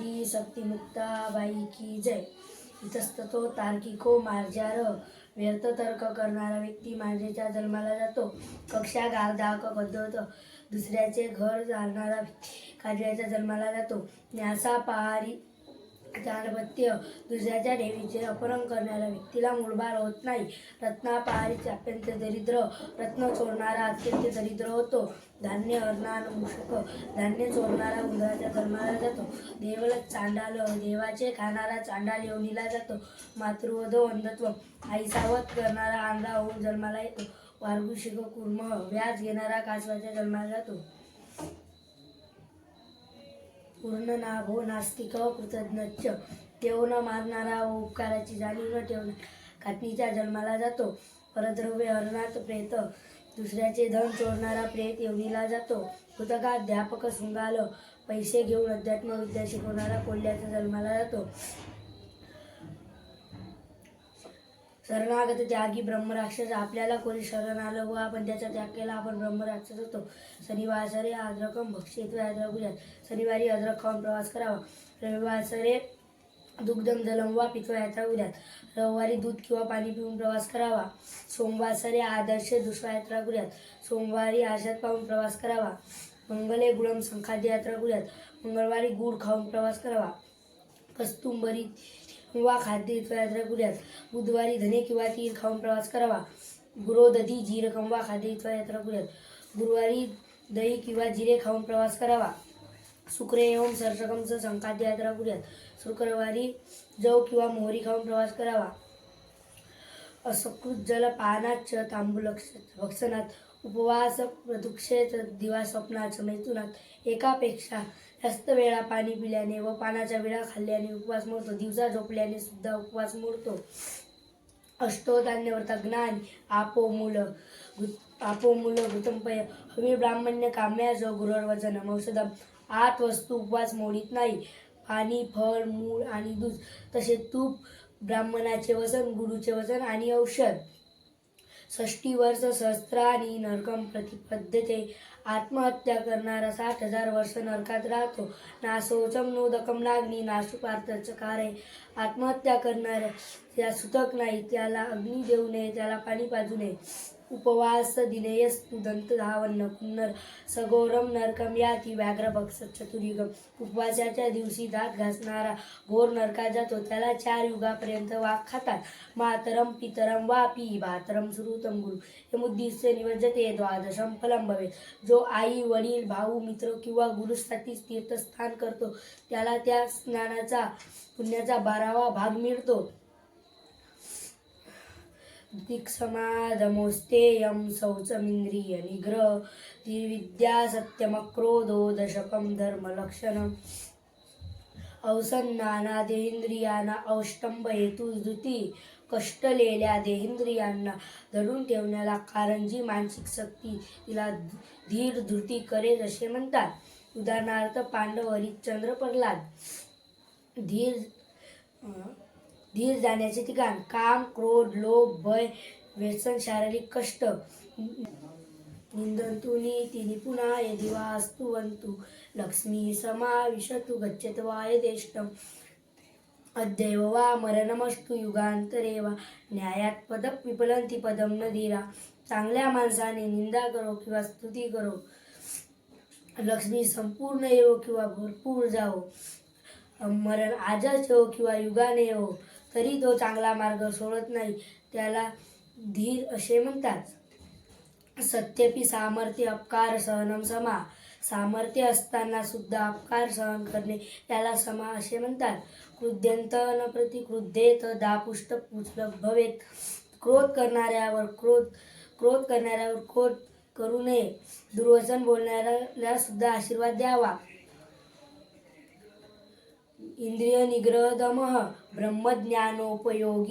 आदि शक्ती मुक्ताबाई की जय। इतस्ततो तार्किको मार्जार व्यर्थ तर्क करणारा व्यक्ती मार्जेच्या जन्माला जातो. कक्षा गारदाक पद्धत दुसऱ्याचे घर जाणारा व्यक्ती काजव्याच्या जन्माला जातो. न्यासा पहारी दानपत्य दुसऱ्याच्या देवीचे अपहरण करणाऱ्या व्यक्तीला मूळबाळ होत नाही. रत्नापहारीचे अत्यंत दरिद्र रत्न चोरणारा अत्यंत दरिद्र होतो. धान्य हरणार मूषक धान्य चोरणारा उंदराच्या जन्माला जातो. देवल चांडाल देवाचे खाणारा चांडाल योनीला जातो. मातृवध अंधत्व आईसावत करणारा आंधळा होऊन जन्माला येतो. वारगुशिक कुर्म व्याज घेणारा कासवाच्या जन्माला जातो. पूर्ण नाभो नास्तिक कृतज्ञ देव न मारणारा व उपकाराची जाणीव न ठेवणारा खाटणीच्या जन्माला जातो. परद्रव्य हरणात प्रेत दुसऱ्याचे धन चोरणारा प्रेत येवणीला जातो. कृतकाध्यापक सुंगाल पैसे घेऊन अध्यात्म विद्या शिकवणारा कोल्ह्याचा जन्माला जातो. शरणागत त्यागी ब्रह्मराक्षस आपल्याला कोणी शरण आलं व आपण त्याचा त्याग केला आपण ब्रह्मराक्षस होतो. शनिवासरे अद्रकम भक्षित अद्रकुजात शनिवारी अद्रक खाऊन प्रवास करावा. रविवासरे दुग्धम जलम वा पित्व यात्रा उद्यात रविवारी दूध किंवा पाणी पिऊन प्रवास करावा. सोमवासरे आदर्श दुसरा यात्रा गुजरात सोमवारी आशात पाहून प्रवास करावा. मंगले गुळम संखाद्य यात्रा गुजरात मंगळवारी गुड खाऊन प्रवास करावा. कस्तुंबरी किंवा खाद्य इत्यादी गुऱ्यात बुधवारी धने किंवा तीर खाऊन प्रवास करावा. गुरोदधी जीर किंवा खाद्य इत्यादी गुऱ्यात गुरुवारी दही किंवा जिरे खाऊन प्रवास करावा. शुक्रे एवं सरसकमचं संखाद्य यात्रा गुऱ्यात शुक्रवारी जव किंवा मोहरी खाऊन प्रवास करावा. असकृत जल पानाच तांबूलक्ष भक्षणात उपवास प्रदुक्षेत दिवा स्वप्नाच मैथुनात एकापेक्षा जास्त वेळा पाणी पिल्याने व पानाच्या वेळा खाल्ल्याने उपवास मोडतो. दिवसा झोपल्याने सुद्धा उपवास मोडतो. अष्टोधान्यवर्त ज्ञान आपो मूल आपो मूल घृतंपय हवी ब्राह्मण्य काम्याज गुरुर्वचन औषधम आत वस्तू उपवास मोडीत नाही. पाणी फळ मूळ आणि दूध तसे तूप ब्राह्मणाचे वचन गुरुचे वचन आणि औषध. षष्टीवर्ष सहस्त्रानी नरकम प्रतिपद्यते आत्महत्या करणारा साठ हजार वर्ष नरकात राहतो. नासोचम नोदकम नाग्नी नाशू आहे आत्महत्या करणाऱ्या त्या सुतक नाही त्याला अग्नी देऊ नये त्याला पाणी पाजू नये. उपवास दिनेयस्तु दंत धावन पुन्नर सगोरम नरकम याती व्याघ्र भक्ष चतुर्युगम. उपवासाच्या दिवशी दात घासणारा घोर नरका जातो. त्याला चार युगापर्यंत वाघ खातात. मातरम पितरम वापी भातरम सुरुतम गुरु. हे मुद्दिस्य निवजते द्वादशम फलम भवे जो आई वडील भाऊ मित्र किंवा गुरुसाठी तीर्थस्थान करतो त्याला त्या स्नानाचा पुण्याचा बारावा भाग मिळतो. दिक्समादमोस्तेयं शौचमिन्द्रिय निग्रह विद्या सत्यमक्रोधो दशकं धर्मलक्षणम् अवसन्नाना देहेंद्रियांना अवष्टंब हेतू कष्टलेल्या देहेंद्रियांना धरून ठेवण्याला कारण जी मानसिक शक्ती तिला धीर धृती करेल असे म्हणतात. उदाहरणार्थ पांडव हरिश्चंद्र प्रल्हाद. धीर धीर जाण्याचे ठिकाण काम क्रोध लोभ भय व्यसन शारीरिक कष्ट. निंदंतु नीति निपुणा यदि वा अस्तु लक्ष्मी समाविशतु गच्छत वा देष्टम अद्यैव वा मरणमस्तु युगांतरे वा. न्यायात पद विपलंती पदम न धीरा. चांगल्या माणसाने निंदा करो किंवा स्तुती करो. लक्ष्मी संपूर्ण येवो किंवा भरपूर जाओ मरण आजच हो किंवा युगाने हो तरी तो चांगला मार्ग सोडत नाही. त्याला धीर असे म्हणतात. सत्यपी सामर्थ्य अपकार सहनम समा. सामर्थ्य असताना सुद्धा अपकार सहन करणे त्याला समा असे म्हणतात. क्रुद्यंत न प्रतिक्रुद्धेत दापुष्ट भवेत. क्रोध करणाऱ्यावर क्रोध क्रोध करणाऱ्यावर क्रोध करू नये. दुर्वचन बोलणाऱ्याला सुद्धा आशीर्वाद द्यावा. इंद्रियनिग्रह दमः ब्रह्मज्ञानोपयोगी